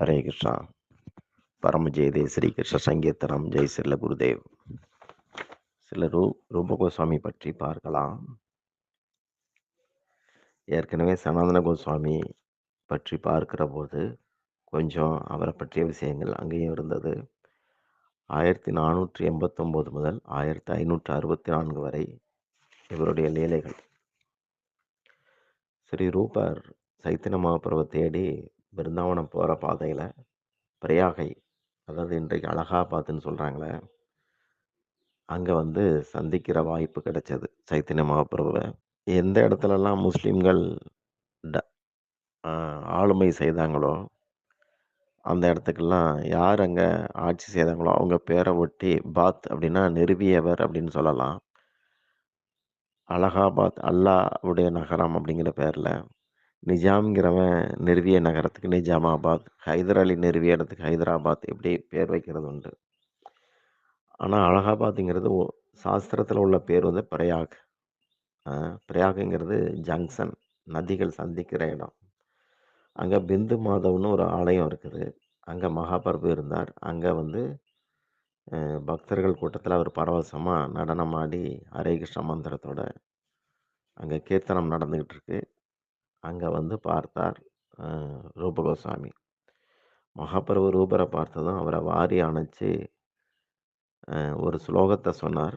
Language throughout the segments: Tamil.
ஹரே கிருஷ்ணா. பரம ஜெயதே ஸ்ரீ கிருஷ்ண. சங்கீர்த்தனம். ஜெய் சில குருதேவ். சில ரூ ரூப கோஸ்வாமி பற்றி பார்க்கலாம். ஏற்கனவே சனாதன கோஸ்வாமி பற்றி பார்க்கிற போது கொஞ்சம் அவரை பற்றிய விஷயங்கள் அங்கேயும் இருந்தது. ஆயிரத்தி நானூற்றி எண்பத்தொம்போது முதல் ஆயிரத்தி ஐநூற்றி அறுபத்தி நான்கு வரை இவருடைய லீலைகள். ஸ்ரீ ரூபர் சைத்தன்ய மகாபிரவை தேடி பிருந்தாவனம் போகிற பாதையில் பிரயாகை அதாவது இன்றைக்கு அலகாபாத்னு சொல்கிறாங்களே அங்கே வந்து சந்திக்கிற வாய்ப்பு கிடைச்சது சைத்தன்ய மகாபிரபுவை. எந்த இடத்துலலாம் முஸ்லீம்கள் ட ஆளுமை செய்தாங்களோ அந்த இடத்துக்கெல்லாம் யார் அங்கே ஆட்சி செய்தாங்களோ அவங்க பேரை ஒட்டி பாத் அப்படின்னா நிறுவியவர் அப்படின்னு சொல்லலாம். அலகாபாத் அல்லாவுடைய நகரம் அப்படிங்கிற பேரில் நிஜாம்ங்கிறவன் நிறுவிய நகரத்துக்கு நிஜாமாபாத் ஹைதர் அலி நிறுவிய இடத்துக்கு ஹைதராபாத் இப்படி பேர் வைக்கிறது உண்டு? ஆனால் அலகாபாத்துங்கிறது சாஸ்திரத்தில் உள்ள பேர் வந்து பிரயாக். ஆஹ் பிரயாகுங்கிறது ஜங்ஷன் நதிகள் சந்திக்கிற இடம். அங்கே பிந்து மாதவ்னு ஒரு ஆலயம் இருக்குது. அங்கே மகாபிரபு இருந்தார். அங்கே வந்து பக்தர்கள் கூட்டத்தில் அவர் பரவசமாக நடனமாடி ஹரே கிருஷ்ண மந்திரத்தோட அங்கே கீர்த்தனம் நடந்துக்கிட்டு இருக்கு. அங்கே வந்து பார்த்தார் ரூபகோசாமி. மகாபிரபு ரூபரை பார்த்ததும் அவரை வாரி அணைச்சு ஒரு ஸ்லோகத்தை சொன்னார்.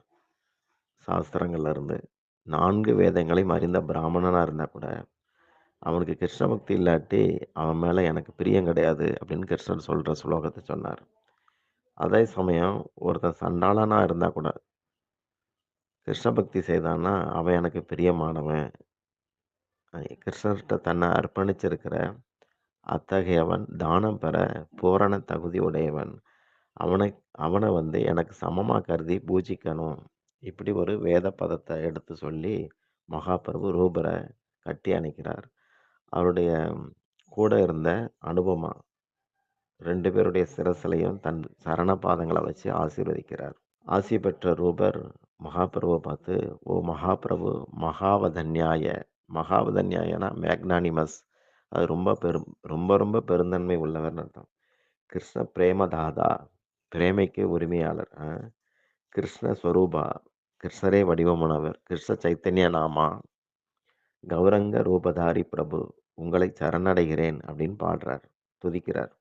சாஸ்திரங்கள்லேருந்து நான்கு வேதங்களையும் அறிந்த பிராமணனாக இருந்தால் கூட அவனுக்கு கிருஷ்ண பக்தி இல்லாட்டி அவன் மேலே எனக்கு பிரியம் கிடையாது அப்படின்னு கிருஷ்ணர் சொல்கிற ஸ்லோகத்தை சொன்னார். அதே சமயம் ஒருத்தன் சண்டாளனாக இருந்தால் கூட கிருஷ்ண பக்தி செய்தான்னா அவன் எனக்கு பிரியமானவன் கிருஷ்ணர்கிட்ட தன்னை அர்ப்பணிச்சிருக்கிற அத்தகையவன் தானம் பெற பூரண தகுதி உடையவன். அவனை அவனை வந்து எனக்கு சமமாக கருதி பூஜிக்கணும். இப்படி ஒரு வேத பதத்தை எடுத்து சொல்லி மகாபிரபு ரூபரை கட்டி அணைக்கிறார். அவருடைய கூட இருந்த அனுபமா ரெண்டு பேருடைய சிரசிலையும் தன் சரண பாதங்களை வச்சு ஆசீர்வதிக்கிறார். ஆசி பெற்ற ரூபர் மகாபிரபுவை பார்த்து ஓ மகாபிரபு மகாவதன்யாய மகாவதன்யாயனா? மேக்னானிமஸ். அது ரொம்ப பெரும் ரொம்ப ரொம்ப பெருந்தன்மை உள்ளவர்னு அர்த்தம். கிருஷ்ண பிரேமதாதா பிரேமைக்கு உரிமையாளர் ஆ. கிருஷ்ண ஸ்வரூபா கிருஷ்ணரே வடிவமானவர் கிருஷ்ண சைத்தன்ய நாமா கௌரங்க ரூபதாரி பிரபு உங்களை சரணடைகிறேன் அப்படின்னு பாடுறார் துதிக்கிறார்.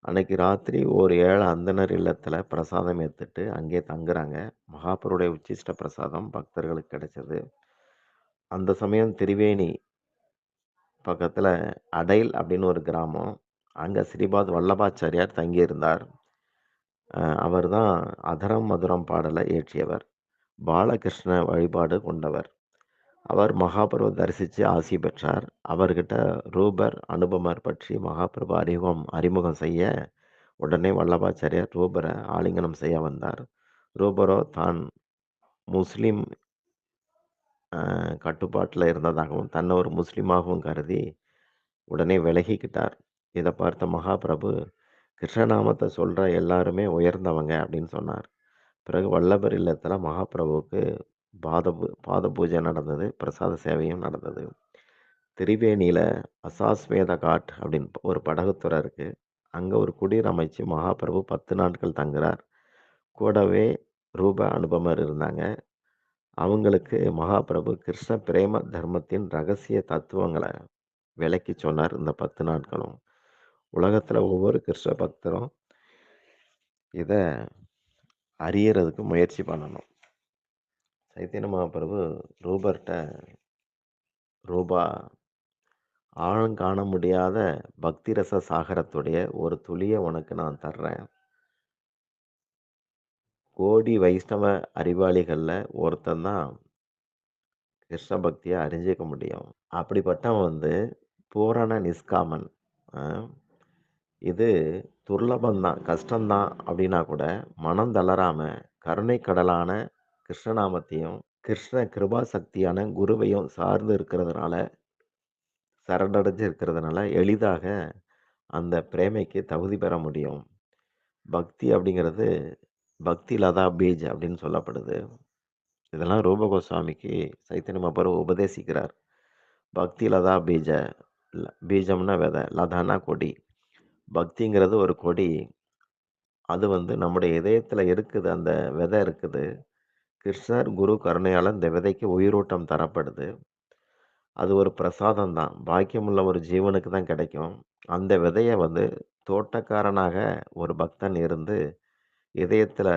அன்னைக்கு ராத்திரி ஒரு ஏழு அந்தனர் இல்லத்தில் பிரசாதம் ஏற்றுட்டு அங்கே தங்குறாங்க. மகாபுருடைய உச்சிஷ்ட பிரசாதம் பக்தர்களுக்கு கிடைச்சது. அந்த சமயம் திரிவேணி பக்கத்தில் அடைல் அப்படின்னு ஒரு கிராமம். அங்கே ஸ்ரீபாத் வல்லபாச்சாரியார் தங்கியிருந்தார். அவர் தான் அதரம் மதுரம் பாடலை இயற்றியவர். பாலகிருஷ்ண வழிபாடு கொண்டவர். அவர் மகாபிரபு தரிசித்து ஆசி பெற்றார். அவர்கிட்ட ரூபர் அனுபமர் பற்றி மகாபிரபு அறிமுகம் அறிமுகம் செய்ய உடனே வல்லபாச்சாரியார் ரூபரை ஆலிங்கனம் செய்ய வந்தார். ரூபரோ தான் முஸ்லீம் கட்டுப்பாட்டில் இருந்ததாகவும் தன்னை ஒரு முஸ்லீமாகவும் கருதி உடனே விலகிக்கிட்டார். இதை பார்த்த மகாபிரபு கிருஷ்ணநாமத்தை சொல்கிற எல்லாருமே உயர்ந்தவங்க அப்படின்னு சொன்னார். பிறகு வல்லபர் இல்லத்தில் மகாபிரபுவுக்கு பாத பூ- பாத பூஜை நடந்தது பிரசாத சேவையும் நடந்தது. திரிவேணியில் அசாஸ்வேத காட் அப்படின்னு ஒரு படகுத்துறை இருக்குது அங்கே ஒரு குடிர் அமைச்சு மகாபிரபு பத்து நாட்கள் தங்குறார். கூடவே ரூபா அனுபமர் இருந்தாங்க. அவங்களுக்கு மகாபிரபு கிருஷ்ண பிரேம தர்மத்தின் ரகசிய தத்துவங்களை விளக்கி சொன்னார் இந்த பத்து நாட்களும். உலகத்தில் ஒவ்வொரு கிருஷ்ண பக்தரும் இதை அறியறதுக்கு முயற்சி பண்ணணும். சைத்தன்ய மகாபிரபு ரூபர்ட்டை ரூபா ஆழம் காண முடியாத பக்திரச சாகரத்துடைய ஒரு துளியை உனக்கு நான் தர்றேன். கோடி வைஷ்ணவ அறிவாளிகளில் ஒருத்தன் தான் கிருஷ்ண பக்தியை அறிஞ்சிக்க முடியும். அப்படிப்பட்டவன் வந்து பூரண நிஷ்காமன். இது துர்லபந்தான் கஷ்டம்தான் அப்படின்னா கூட மனம் தளராம கருணை கடலான கிருஷ்ணநாமத்தையும் கிருஷ்ண கிருபா சக்தியான குருவையும் சார்ந்து இருக்கிறதுனால சரடடைஞ்சு இருக்கிறதுனால எளிதாக அந்த பிரேமைக்கு தகுதி பெற முடியும். பக்தி அப்படிங்கிறது பக்தி லதா பீஜ் அப்படின்னு சொல்லப்படுது இதெல்லாம் ரூப கோஸ்வாமிக்கு சைத்தன்ய மகாபிரபு உபதேசிக்கிறார் பக்தி லதா பீஜ பீஜம்னா விதை லதானா கொடி பக்திங்கிறது ஒரு கொடி. அது வந்து நம்முடைய இதயத்தில் இருக்குது. அந்த விதை இருக்குது. கிருஷ்ணர், குரு கருணையால் இந்த விதைக்கு உயிரோட்டம் தரப்படுது. அது ஒரு பிரசாதம் தான். பாக்கியமுள்ள ஒரு ஜீவனுக்கு தான் கிடைக்கும். அந்த விதையை வந்து தோட்டக்காரனாக ஒரு பக்தன் இருந்து, இதயத்தில்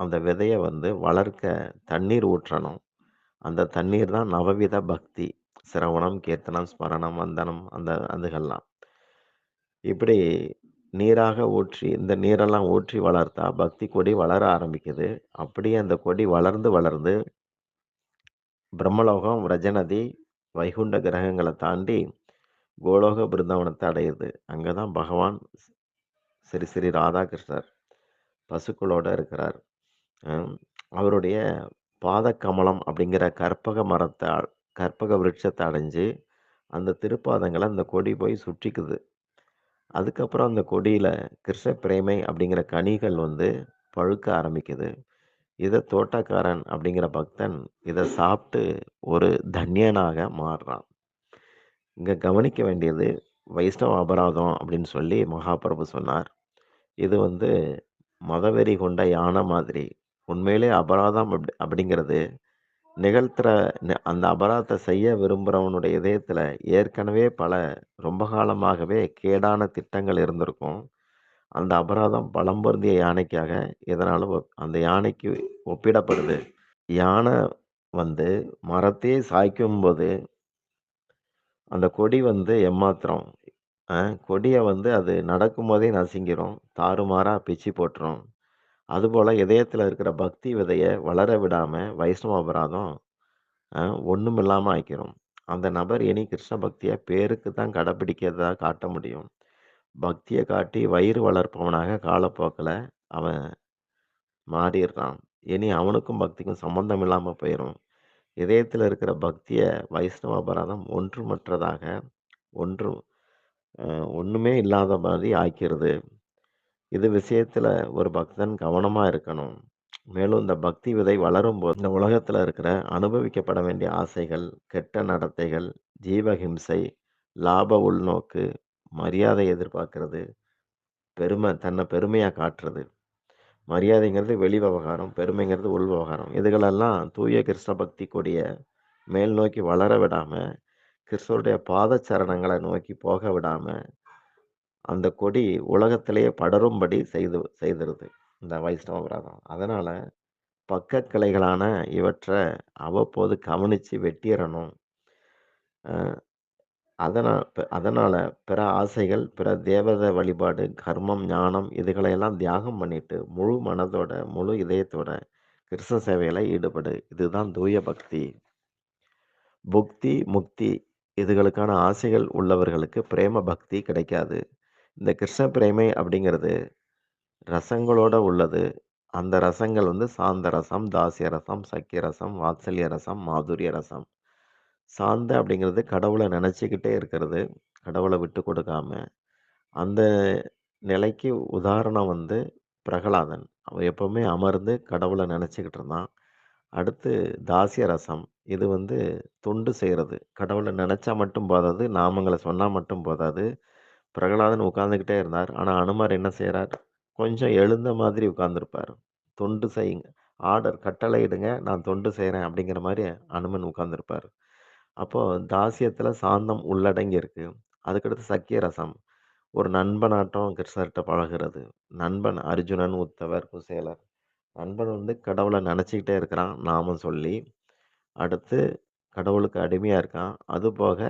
அந்த விதையை வந்து வளர்க்க தண்ணீர் ஊற்றணும். அந்த தண்ணீர் தான் நவவித பக்தி. சிரவணம், கீர்த்தனம், ஸ்மரணம், வந்தனம் அந்த அதுகள்லாம் இப்படி நீராக ஊற்றி இந்த நீரெல்லாம் ஊற்றி வளர்த்தா பக்தி கொடி வளர ஆரம்பிக்குது. அப்படியே அந்த கொடி வளர்ந்து, வளர்ந்து பிரம்மலோகம், விரஜநதி, வைகுண்ட கிரகங்களை தாண்டி கோலோக பிருந்தாவனத்தை அடையுது. அங்கே தான் பகவான் ஸ்ரீ ஸ்ரீ ராதாகிருஷ்ணர் பசுக்களோட இருக்கிறார். அவருடைய பாதக்கமலம் அப்படிங்கிற கற்பக மரத்தை கற்பக விருட்சத்தை அடைஞ்சு, அந்த திருப்பாதங்களை அந்த கொடி போய் சுற்றிக்குது. அதுக்கப்புறம் அந்த கொடியில் கிருஷ்ண பிரேமை அப்படிங்கிற கனிகள் வந்து பழுக்க ஆரம்பிக்குது. இதை தோட்டக்காரன் அப்படிங்கிற பக்தன் இதை சாப்பிட்டு ஒரு தன்யனாக மாறுறான். இங்கே கவனிக்க வேண்டியது வைஷ்ணவ அபராதம் அப்படின்னு சொல்லி மகாபிரபு சொன்னார். இது வந்து மதவெறி கொண்ட யானை மாதிரி. உண்மையிலே அபராதம் அப்படி அப்படிங்கிறது நிகழ்த்துற அந்த அபராதத்தை செய்ய விரும்புகிறவனுடைய இதயத்தில் ஏற்கனவே பல ரொம்ப காலமாகவே கேடான திட்டங்கள் இருந்திருக்கும். அந்த அபராதம் பலம் பொருந்திய யானைக்காக எதனாலும் அந்த யானைக்கு ஒப்பிடப்படுது. யானை வந்து மரத்தையே சாய்க்கும்போது அந்த கொடி வந்து எம்மாத்திரம். கொடியை கொடிய வந்து அது நடக்கும்போதே நசுங்கிரும். தாறுமாறா பிச்சு போட்டுரும். அதுபோல இதயத்தில் இருக்கிற பக்தி விதைய வளர விடாம வைஷ்ணவ அபராதம் அ ஒண்ணுமில்லாம ஆக்கிரும். அந்த நபர் இனி கிருஷ்ண பக்திய பேருக்கு தான் கடைப்பிடிக்கிறதா காட்ட முடியும். பக்திய காட்டி வயிறு வளர்ப்பவனாக காலப்போக்குல அவன் மாறிர்றான். இனி அவனுக்கும் பக்திக்கும் சம்பந்தம் இல்லாம போயிரும். இதயத்துல இருக்கிற பக்திய வைஷ்ணவ அபராதம் ஒன்றுமற்றதாக, ஒன்றுமே இல்லாத மாதிரி ஆக்கிறது இது விஷயத்தில் ஒரு பக்தன் கவனமாக இருக்கணும். மேலும் இந்த பக்தி விதை வளரும்போது, இந்த உலகத்தில் இருக்கிற அனுபவிக்கப்பட வேண்டிய ஆசைகள், கெட்ட நடத்தைகள், ஜீவஹிம்சை, லாப உள்நோக்கு, மரியாதை எதிர்பார்க்கறது பெருமை தன்னை பெருமையாக காட்டுறது. மரியாதைங்கிறது வெளி விவகாரம், பெருமைங்கிறது உள் விவகாரம். இதுகளெல்லாம் தூய கிருஷ்ண பக்தி கொடிய மேல் நோக்கி வளர விடாமல் கிருஷ்ணருடைய பாதச்சரணங்களை நோக்கி போக விடாமல் அந்த கொடி உலகத்திலேயே படரும்படி செய்து செய்திருது. இந்த வைஷ்ணவ விரதம் அதனால் பக்க கிளைகளான இவற்றை அவ்வப்போது கவனித்து வெட்டிடணும் அதனால் அதனால் பிற ஆசைகள், பிற தேவத வழிபாடு, கர்மம், ஞானம் இதுகளையெல்லாம் தியாகம் பண்ணிட்டு, முழு மனதோட, முழு இதயத்தோட கிருஷ்ண சேவையில் ஈடுபடு. இதுதான் தூய பக்தி. புக்தி, முக்தி இதுகளுக்கான ஆசைகள் உள்ளவர்களுக்கு பிரேம பக்தி கிடைக்காது. இந்த கிருஷ்ண பிரேமை அப்படிங்கிறது ரசங்களோட உள்ளது. அந்த ரசங்கள் வந்து சாந்த ரசம், தாசிய ரசம், சக்கிய ரசம், வாத்சல்ய ரசம், மாதுரிய ரசம். சாந்த அப்படிங்கிறது கடவுளை நினச்சிக்கிட்டே இருக்கிறது. கடவுளை விட்டு கொடுக்காம. அந்த நிலைக்கு உதாரணம் வந்து பிரகலாதன். அவன் எப்பவுமே அமர்ந்து கடவுளை நினச்சிக்கிட்டு இருந்தான். அடுத்து தாசிய ரசம். இது வந்து தொண்டு செய்கிறது கடவுளை நினச்சா மட்டும் போதாது. நாமங்களை சொன்னால் மட்டும் போதாது. பிரகலாதன் உட்காந்துக்கிட்டே இருந்தார். ஆனால் அனுமர் என்ன செய்கிறார் கொஞ்சம் எழுந்த மாதிரி உட்காந்துருப்பார் தொண்டு செய்யுங்க. ஆர்டர் கட்டளை இடுங்க நான் தொண்டு செய்கிறேன் அப்படிங்கிற மாதிரி அனுமன் உட்காந்துருப்பார் அப்போது தாசியத்தில் சாந்தம் உள்ளடங்கி இருக்குது அதுக்கடுத்து சக்கிய ரசம். ஒரு நண்பனாட்டம் கிருஷ்ணர்கிட்ட பழகுறது. நண்பன் அர்ஜுனன், உத்தவர், குசேலர். நண்பன் வந்து கடவுளை நினச்சிக்கிட்டே இருக்கிறான். நாமம் சொல்லி. அடுத்து கடவுளுக்கு அடிமையாக இருக்கான். அதுபோக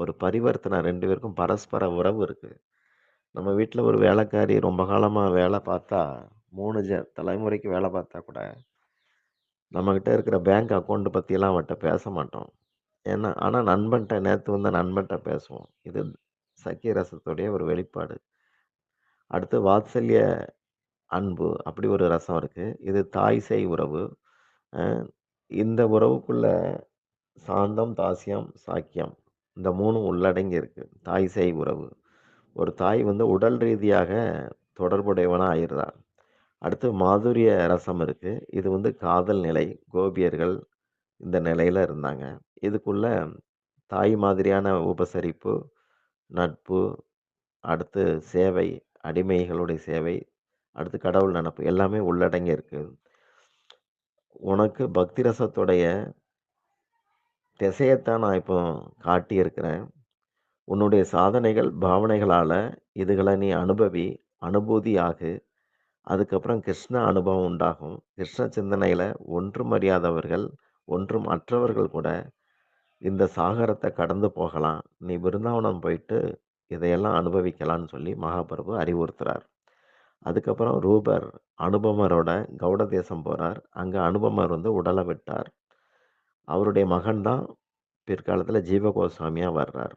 ஒரு பரிவர்த்தனை ரெண்டு பேருக்கும் பரஸ்பர உறவு இருக்குது நம்ம வீட்டில் ஒரு வேலைக்காரி ரொம்ப காலமாக வேலை பார்த்தா, மூணு ஜ தலைமுறைக்கு வேலை பார்த்தா கூட நம்மக்கிட்ட இருக்கிற பேங்க் அக்கௌண்ட்டு பற்றியெல்லாம் அவட்ட பேச மாட்டோம். ஏன்னா ஆனால் நண்பன்ட்ட நேற்று வந்த நண்பன்ட்ட பேசுவோம். இது சக்கிய ரசத்துடைய ஒரு வெளிப்பாடு. அடுத்து வாத்சல்ய அன்பு அப்படி ஒரு ரசம் இருக்குது இது தாய் சேய் உறவு. இந்த உறவுக்குள்ள சாந்தம், தாஸ்யம், சாக்கியம் இந்த 3ம் உள்ளடங்கி இருக்கு. தாய் சேய் உறவு. ஒரு தாய் வந்து உடல் ரீதியாக தொடர்புடையவனா ஆயிடுறா. அடுத்து மாதுரிய ரசம் இருக்கு. இது வந்து காதல் நிலை. கோபியர்கள் இந்த நிலையில இருந்தாங்க. இதுக்குள்ள தாய் மாதிரியான உபசரிப்பு, நட்பு, அடுத்து சேவை, அடிமைகளுடைய சேவை, அடுத்து கடவுள் நினப்பு எல்லாமே உள்ளடங்கி இருக்கு. உனக்கு பக்தி ரசத்துடைய திசையைத்தான் நான் இப்போ காட்டியிருக்கிறேன். உன்னுடைய சாதனைகள், பாவனைகளால் இதுகளை நீ அனுபவி, அனுபூதியாகு. அதுக்கப்புறம் கிருஷ்ண அனுபவம் உண்டாகும். கிருஷ்ண சிந்தனையில் ஒன்றும் அறியாதவர்கள், ஒன்றும் அற்றவர்கள் கூட இந்த சாகரத்தை கடந்து போகலாம். நீ பிருந்தாவனம் போயிட்டு இதையெல்லாம் அனுபவிக்கலாம்னு சொல்லி மகாபிரபு அறிவுறுத்துறார். அதுக்கப்புறம் ரூபர் அனுபமரோட கௌட தேசம் போகிறார் அங்கே அனுபமர் வந்து உடலை விட்டார். அவருடைய மகன் தான் பிற்காலத்தில் ஜீவகோஸ்வாமியாக வர்றார்.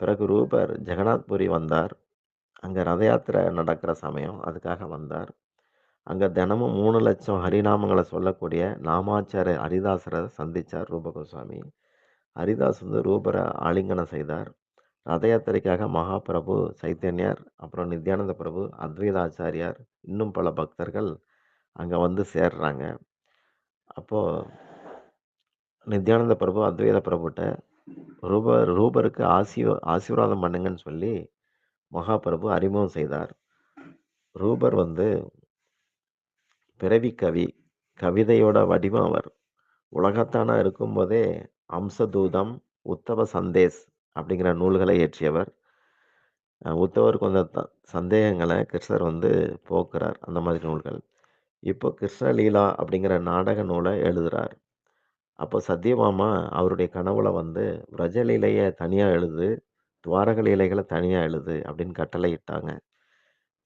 பிறகு ரூபர் ஜெகநாத்புரி வந்தார். அங்கே ரத யாத்திரை நடக்கிற சமயம். அதுக்காக வந்தார். அங்கே தினமும் மூணு லட்சம் ஹரிநாமங்களை சொல்லக்கூடிய நாமாச்சாரிய ஹரிதாசரை சந்திச்சார் ரூபகோஸ்வாமி ஹரிதாஸ் வந்து ரூபரை ஆலிங்கனம் செய்தார். ரத யாத்திரைக்காக மகாபிரபு, சைத்தன்யார் அப்புறம் நித்யானந்த பிரபு, அத்வைதாச்சாரியார் இன்னும் பல பக்தர்கள் அங்கே வந்து சேர்றாங்க. அப்போது நித்யானந்த பிரபு, அத்வைத பிரபுட்ட ரூப ரூபருக்கு ஆசியோ ஆசீர்வாதம் பண்ணுங்கன்னு சொல்லி மகாபிரபு அறிமுகம் செய்தார். ரூபர் வந்து பிறவி கவி. கவிதையோட வடிவம் அவர். உலகத்தானா இருக்கும்போதே அம்சதூதம், உத்தவ சந்தேஷ் அப்படிங்கிற நூல்களை இயற்றியவர். அ உத்தவருக்கு வந்த கிருஷ்ணர் வந்து போக்குறார். அந்த மாதிரி நூல்கள். இப்போ கிருஷ்ண லீலா அப்படிங்கிற நாடக நூலை எழுதுறார். அப்போ சத்யபாமா அவருடைய கனவுல வந்து விரஜலீலையை தனியாக எழுது, துவாரக லீலைகளை தனியாக எழுது" அப்படின்னு கட்டளையிட்டாங்க.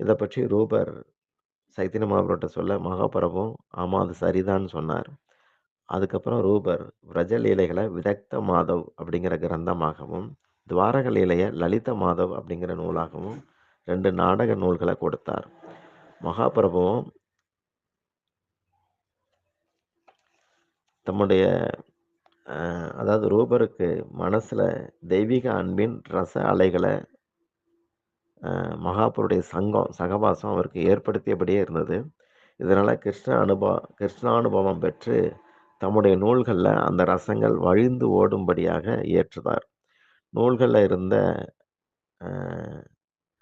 இதை பற்றி ரூபர் சைத்தின மகாபிரபுட்ட சொல்ல மகாபரபும் ஆமா அது சரிதான்னு சொன்னார். அதுக்கப்புறம் ரூபர் விரஜ லீலைகள விதக்த மாதவ் அப்படிங்கிற கிரந்தமாகவும், துவாரக லீலைய லலித மாதவ் அப்படிங்கிற நூலாகவும் ரெண்டு நாடக நூல்களை கொடுத்தார். மகாபிரபுவும் தம்முடைய அதாவது ரூபருக்கு மனசில் தெய்வீக அன்பின் ரச அலைகளை மகாபுருடைய சங்கம், சகவாசம் அவருக்கு ஏற்படுத்தியபடியே இருந்தது. இதனால் கிருஷ்ண அனுபவம் கிருஷ்ணானுபவம் பெற்று தம்முடைய நூல்களில் அந்த ரசங்கள் வழிந்து ஓடும்படியாக இயற்றுதார். நூல்களில் இருந்த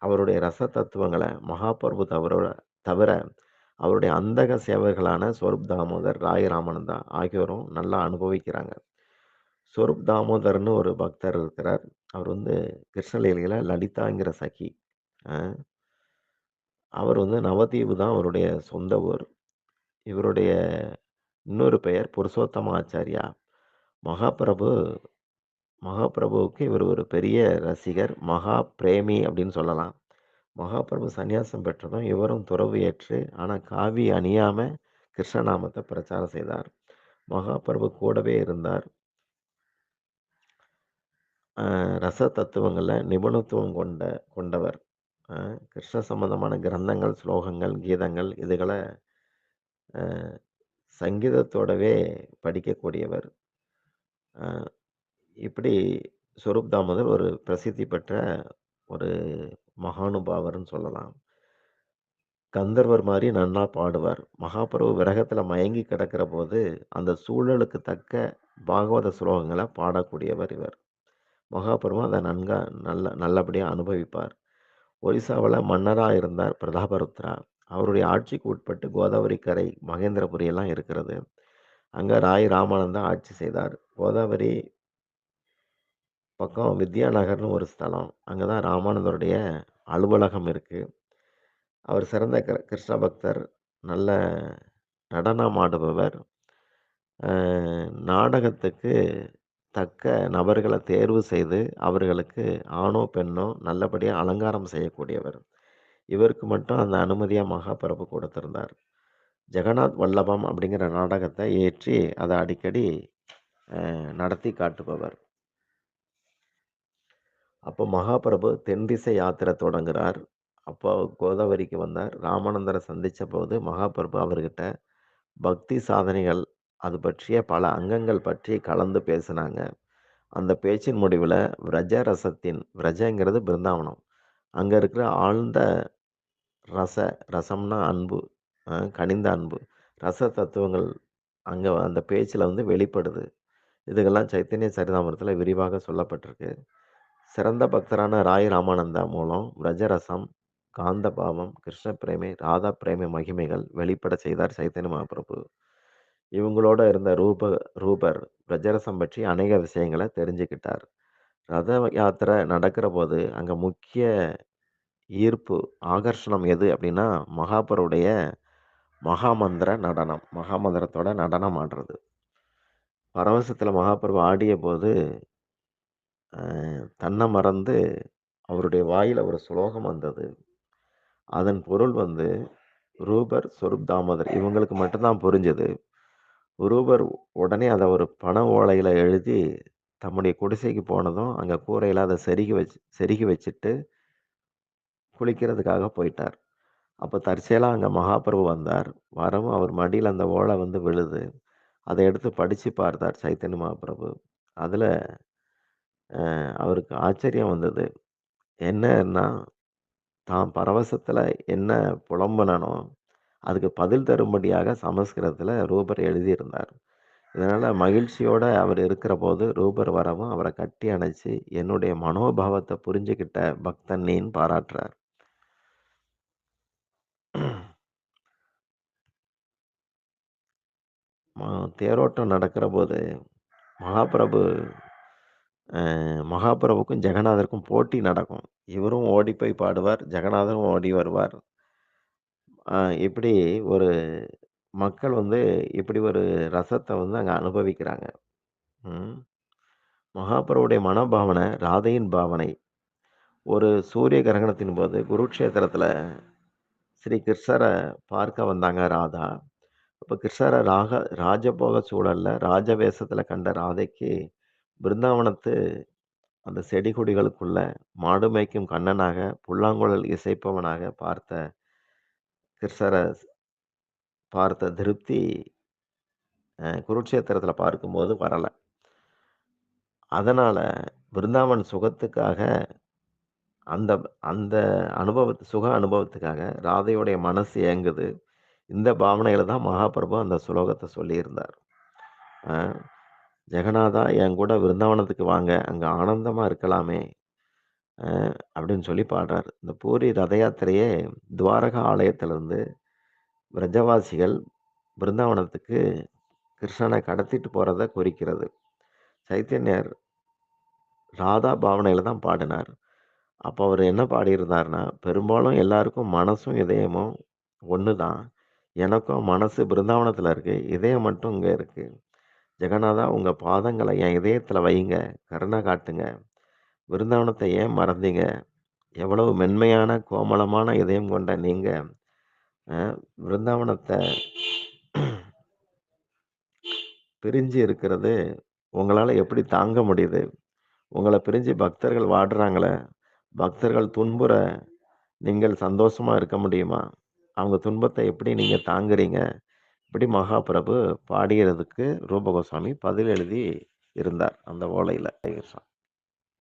அவருடைய ரச தத்துவங்களை மகாபிரபு தவர தவிர அவருடைய அந்தக சேவர்களான ஸ்வரூப் தாமோதர், ராய் ராமானந்தா ஆகியோரும் நல்லா அனுபவிக்கிறாங்க. ஸ்வரூப் தாமோதர்னு ஒரு பக்தர் இருக்கிறார். அவர் வந்து கிருஷ்ணலீலையில் லலிதாங்கிற சகி. அவர் வந்து நவதீவு தான் அவருடைய சொந்த ஊர். இவருடைய இன்னொரு பெயர் புருஷோத்தம ஆச்சாரியா. மகாபிரபு மகாபிரபுவுக்கு இவர் ஒரு பெரிய ரசிகர். மகா பிரேமி அப்படின்னு சொல்லலாம். மகாபிரபு சந்நியாசம் பெற்றதும் இவரும் துறவு ஏற்று, ஆனால் காவி அணியாமல் கிருஷ்ணநாமத்தை பிரச்சாரம் செய்தார். மகாபிரபு கூடவே இருந்தார். ரச தத்துவங்களில் நிபுணத்துவம் கொண்ட கொண்டவர். கிருஷ்ண சம்பந்தமான கிரந்தங்கள், ஸ்லோகங்கள், கீதங்கள் இதுகளை சங்கீதத்தோடவே படிக்கக்கூடியவர். இப்படி ஸ்வரூப் தாமோதர் ஒரு பிரசித்தி பெற்ற ஒரு மகானுபாவர்னு சொல்லலாம். கந்தர்வர் மாதிரி நன்னா பாடுவார். மகாபிரபு விரகத்தில் மயங்கி கிடக்கிற போது அந்த சூழலுக்கு தக்க பாகவத ஸ்லோகங்களை பாடக்கூடியவர் இவர். மகாபிரபு அதை நன்கா நல்ல நல்லபடியாக அனுபவிப்பார். ஒரிசாவில் மன்னராக இருந்தார் பிரதாபருத்ரா. அவருடைய ஆட்சிக்கு உட்பட்டு கோதாவரி கரை, மகேந்திரபுரி எல்லாம் இருக்கிறது. அங்கே ராய் ராமானந்தா ஆட்சி செய்தார். கோதாவரி பக்கம் வித்யாநகர்னு ஒரு ஸ்தலம். அங்கே தான் ராமானந்தருடைய அலுவலகம் இருக்குது அவர் சிறந்த கிர கிருஷ்ண பக்தர். நல்ல நடனம் ஆடுபவர். நாடகத்துக்கு தக்க நபர்களை தேர்வு செய்து, அவர்களுக்கு ஆணோ, பெண்ணோ நல்லபடியாக அலங்காரம் செய்யக்கூடியவர். இவருக்கு மட்டும் அந்த அனுமதியாக மகாபிரபு கொடுத்திருந்தார். ஜெகநாத் வல்லபம் அப்படிங்கிற நாடகத்தை இயற்றி, அதை அடிக்கடி நடத்தி காட்டுபவர். அப்போ மகாபிரபு தென்திசை யாத்திரை தொடங்குறார். அப்போ கோதாவரிக்கு வந்தார். ராமானந்தரை சந்தித்த போது மகாபிரபு அவர்கிட்ட பக்தி சாதனைகள், அது பற்றிய பல அங்கங்கள் பற்றி கலந்து பேசினாங்க. அந்த பேச்சின் முடிவில் விரஜ ரசத்தின் விரஜங்கிறது பிருந்தாவனம். அங்கே இருக்கிற ஆழ்ந்த ரச ரசம்னா அன்பு. கனிந்த அன்பு. ரச தத்துவங்கள் அங்கே அந்த பேச்சில் வந்து வெளிப்படுது. இதுக்கெல்லாம் சைத்தன்ய சரிதாமரத்தில் விரிவாக சொல்லப்பட்டிருக்கு. சிறந்த பக்தரான ராய் ராமானந்தா மூலம் ரஜரசம் காந்த பாவம், கிருஷ்ண பிரேமை, ராதா பிரேமை மகிமைகள் வெளிப்பட செய்தார் சைத்தன்ய மகாபிரபு. இவங்களோட இருந்த ரூப ரூபர் பிரஜரசம் பற்றி அநேக விஷயங்கள தெரிஞ்சுக்கிட்டார். ரத யாத்திரை நடக்கிற போது அங்கே முக்கிய ஈர்ப்பு, ஆகர்ஷணம் எது அப்படின்னா, மகாபருடைய மகாமந்திர நடனம். மகாமந்திரத்தோட நடனம் ஆடுறது. பரவசத்தில் மகாபிரபு ஆடிய போது தன்னை மறந்து அவருடைய வாயில் ஒரு சுலோகம் வந்தது. அதன் பொருள் வந்து ரூபர், சொரூப் தாமோதர் இவங்களுக்கு மட்டும்தான் புரிஞ்சது. ரூபர் உடனே அதை ஒரு பனை ஓலையில் எழுதி, தம்முடைய குடிசைக்கு போனதும், அங்கே கூரையில் அதை செருகி வச்சு செருகி வச்சுட்டு குளிக்கிறதுக்காக போயிட்டார். அப்போ தற்செயலாக அங்கே மகாபிரபு வந்தார். வரவும் அவர் மடியில் அந்த ஓலை வந்து விழுது. அதை எடுத்து படித்து பார்த்தார் சைத்தன்ய மகாபிரபு. அதில் அவருக்கு ஆச்சரியம் வந்தது. என்னன்னா, தான் பரவசத்தில் என்ன புலம்புனனோ, அதுக்கு பதில் தரும்படியாக சமஸ்கிருதத்தில் ரூபர் எழுதியிருந்தார். இதனால் மகிழ்ச்சியோடு அவர் இருக்கிற போது ரூபர் வரவும் அவரை கட்டி அணைச்சி என்னுடைய மனோபாவத்தை புரிஞ்சுக்கிட்ட பக்தன் நீன்னு பாராட்டுறார். ம தேரோட்டம் நடக்கிறபோது, மகாபிரபு அ மகாபிரபுக்கும், ஜெகநாதருக்கும் போட்டி நடக்கும். இவரும் ஓடி போய் பாடுவார். ஜெகநாதரும் ஓடி வருவார். அ இப்படி ஒரு மக்கள் வந்து இப்படி ஒரு ரசத்த வந்து அங்க அனுபவிக்கிறாங்க. ம். மகாபிரபுடைய மனோபாவனை, ராதையின் பாவனை. ஒரு சூரிய கிரகணத்தின் போது குருட்சேத்திரத்துல ஸ்ரீ கிருஷ்ணரை பார்க்க வந்தாங்க ராதா. அப்போ கிருஷ்ணரை ராக ராஜபோக சூழலில் ராஜவேஷத்தில் கண்ட ராதைக்கு, பிருந்தாவனத்து அந்த செடி கொடிகளுக்குள்ள மாடு மேய்க்கும் கண்ணனாக, புல்லாங்குழல் இசைப்பவனாக பார்த்த கிருஷ்ணரை பார்த்த திருப்தி குருட்சேத்திரத்தில் பார்க்கும்போது வரலை அதனால் பிருந்தாவன் சுகத்துக்காக அந்த அந்த அனுபவத்து சுக அனுபவத்துக்காக ராதையுடைய மனசு ஏங்குது. இந்த பாவனையில் தான் மகாபிரபு அந்த சுலோகத்தை சொல்லியிருந்தார். "ஜெகநாதா என் கூட விருந்தாவனத்துக்கு வாங்க. அங்கே ஆனந்தமாக இருக்கலாமே!" அப்படின்னு சொல்லி பாடுறார். இந்த பூரி ரத யாத்திரையே துவாரகா ஆலயத்திலிருந்து பிரஜவாசிகள் பிருந்தாவனத்துக்கு கிருஷ்ணனை கடத்திட்டு போகிறத குறிக்கிறது. சைத்தன்யர் ராதா பாவனையில் தான் பாடினார். அப்போ அவர் என்ன பாடியிருந்தார்ன்னா, "பெரும்பாலும் எல்லாருக்கும் மனசும், இதயமும் ஒன்று தான். எனக்கும் மனசு பிருந்தாவனத்தில் இருக்குது இதயம் மட்டும் இங்கே இருக்குது ஜெகநாதா உங்கள் பாதங்களை என் இதயத்தில் வையுங்க. கருணை காட்டுங்க. பிருந்தாவனத்தை ஏன் மறந்தீங்க? எவ்வளவு மென்மையான, கோமளமான இதயம் கொண்ட நீங்கள் பிருந்தாவனத்தை பிரிஞ்சு இருக்கிறது உங்களால் எப்படி தாங்க முடியுது? உங்களை பிரிஞ்சு பக்தர்கள் வாடுறாங்களே, பக்தர்கள் துன்புற நீங்கள் சந்தோஷமா இருக்க முடியுமா? அவங்க துன்பத்தை எப்படி நீங்க தாங்குறீங்க?" இப்படி மகாபிரபு பாடியதுக்கு ரூபகோஸ்வாமி பதில் எழுதி இருந்தார். அந்த ஓலையில.